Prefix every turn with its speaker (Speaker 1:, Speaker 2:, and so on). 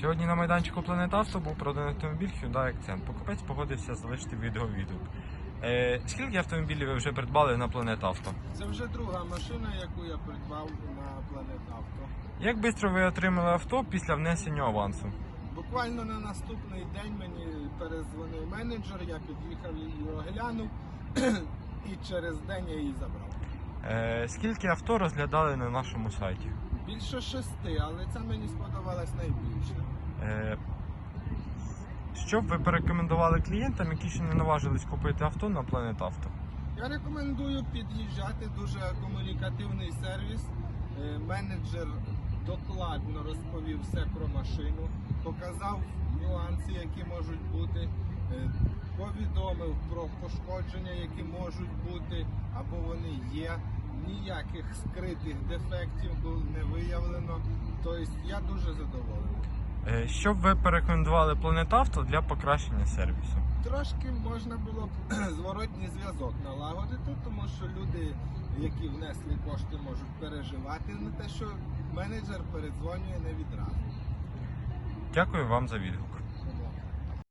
Speaker 1: Сьогодні на майданчику Планета Авто був проданий автомобіль Hyundai Accent. Покупець погодився залишити відеовідгук. Е, скільки автомобілів ви вже придбали на Планета Авто?
Speaker 2: Це вже друга машина, яку я придбав на Auto.
Speaker 1: Як швидко ви отримали авто після внесення авансу?
Speaker 2: Буквально на наступний день мені перезвонив менеджер, я під'їхав її оглянув і через день я її забрав.
Speaker 1: Е, скільки авто розглядали на нашому сайті?
Speaker 2: Більше шести, але це мені сподобалось найбільше.
Speaker 1: Е, що б ви порекомендували клієнтам, які ще не наважились купити авто на Планет Авто?
Speaker 2: Я рекомендую під'їжджати дуже комунікативний сервіс. Е, Менеджер докладно розповів все про машину, показав нюанси, які можуть бути, е, повідомив про пошкодження, які можуть бути або вони є. Ніяких скритих дефектів не виявлено. Тобто я дуже задоволений.
Speaker 1: Е, що б ви порекомендували Планет Авто для покращення сервісу?
Speaker 2: Трошки можна було б зворотній зв'язок налагодити, тому що люди, які внесли кошти, можуть переживати на те, що менеджер передзвонює не відразу.
Speaker 1: Дякую вам за відгук.